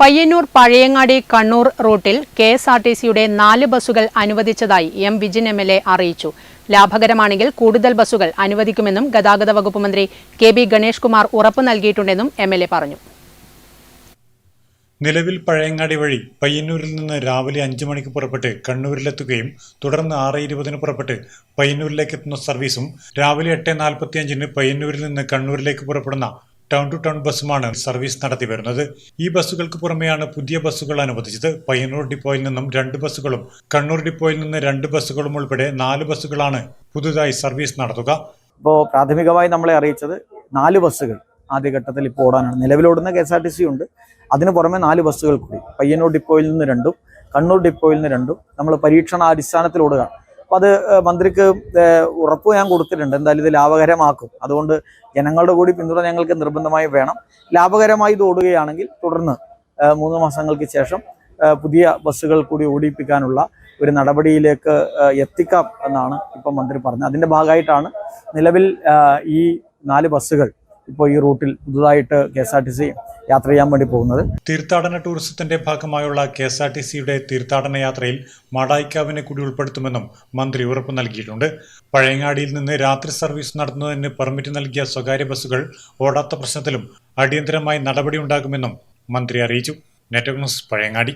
പയ്യന്നൂർ പഴയങ്ങാടി കണ്ണൂർ റൂട്ടിൽ K S R T സിയുടെ നാല് ബസ്സുകൾ അനുവദിച്ചതായി M Vijin M L A അറിയിച്ചു. ലാഭകരമാണെങ്കിൽ കൂടുതൽ ബസ്സുകൾ അനുവദിക്കുമെന്നും ഗതാഗത വകുപ്പ് മന്ത്രി കെ ബി ഗണേഷ് കുമാർ ഉറപ്പു നൽകിയിട്ടുണ്ടെന്നും എം എൽ എ പറഞ്ഞു. നിലവിൽ പഴയങ്ങാടി വഴി പയ്യന്നൂരിൽ നിന്ന് രാവിലെ അഞ്ചു മണിക്ക് പുറപ്പെട്ട് കണ്ണൂരിലെത്തുകയും തുടർന്ന് ആറ് ഇരുപതിന് പുറപ്പെട്ട് പയ്യന്നൂരിലേക്ക് എത്തുന്ന സർവീസും രാവിലെ എട്ട് നാൽപ്പത്തിയഞ്ചിന് പയ്യന്നൂരിൽ നിന്ന് കണ്ണൂരിലേക്ക് പുറപ്പെടുന്ന ടൗൺ ടു ടൗൺ ബസ്സുമാണ് സർവീസ് നടത്തി വരുന്നത്. ഈ ബസ്സുകൾക്ക് പുറമെയാണ് പുതിയ ബസ്സുകൾ അനുവദിച്ചത്. പയ്യന്നൂർ ഡിപ്പോയിൽ നിന്നും രണ്ട് ബസ്സുകളും കണ്ണൂർ ഡിപ്പോയിൽ നിന്ന് രണ്ട് ബസ്സുകളും ഉൾപ്പെടെ നാല് ബസ്സുകളാണ് പുതുതായി സർവീസ് നടത്തുക. ഇപ്പോൾ പ്രാഥമികമായി നമ്മളെ അറിയിച്ചത് നാല് ബസ്സുകൾ ആദ്യഘട്ടത്തിൽ ഇപ്പോൾ ഓടാനാണ്. നിലവിലോടുന്ന K S R T C ഉണ്ട്. അതിന് പുറമെ നാല് ബസ്സുകൾ കൂടി. പയ്യന്നൂർ ഡിപ്പോയിൽ നിന്ന് രണ്ടും കണ്ണൂർ ഡിപ്പോയിൽ നിന്ന് രണ്ടും. നമ്മൾ പരീക്ഷണാടിസ്ഥാനത്തിൽ ഓടുകയാണ്. അപ്പം അത് മന്ത്രിക്ക് ഉറപ്പ് ഞാൻ കൊടുത്തിട്ടുണ്ട്. എന്തായാലും ഇത് ലാഭകരമാക്കും. അതുകൊണ്ട് ജനങ്ങളുടെ കൂടി പിന്തുണ ഞങ്ങൾക്ക് നിർബന്ധമായി വേണം. ലാഭകരമായി ഇത് ഓടുകയാണെങ്കിൽ തുടർന്ന് മൂന്ന് മാസങ്ങൾക്ക് ശേഷം പുതിയ ബസ്സുകൾ കൂടി ഓടിപ്പിക്കാനുള്ള ഒരു നടപടിയിലേക്ക് എത്തിക്കാം എന്നാണ് ഇപ്പം മന്ത്രി പറഞ്ഞത്. അതിന്റെ ഭാഗമായിട്ടാണ് നിലവിൽ ഈ നാല് ബസ്സുകൾ ഇപ്പോൾ ഈ റൂട്ടിൽ പുതുതായിട്ട് K S R T C യാത്ര ചെയ്യാൻ വേണ്ടി പോകുന്നത്. തീർത്ഥാടന ടൂറിസത്തിന്റെ ഭാഗമായുള്ള കെ എസ് ആർ ടി സിയുടെ തീർത്ഥാടന യാത്രയിൽ മാടായിക്കാവിനെ കൂടി ഉൾപ്പെടുത്തുമെന്നും മന്ത്രി ഉറപ്പ് നൽകിയിട്ടുണ്ട്. പഴയങ്ങാടിയിൽ നിന്ന് രാത്രി സർവീസ് നടത്തുന്നതിന് പെർമിറ്റ് നൽകിയ സ്വകാര്യ ബസ്സുകൾ ഓടാത്ത പ്രശ്നത്തിലും അടിയന്തരമായി നടപടിയുണ്ടാകുമെന്നും മന്ത്രി അറിയിച്ചു. Network news Pazhayangadi.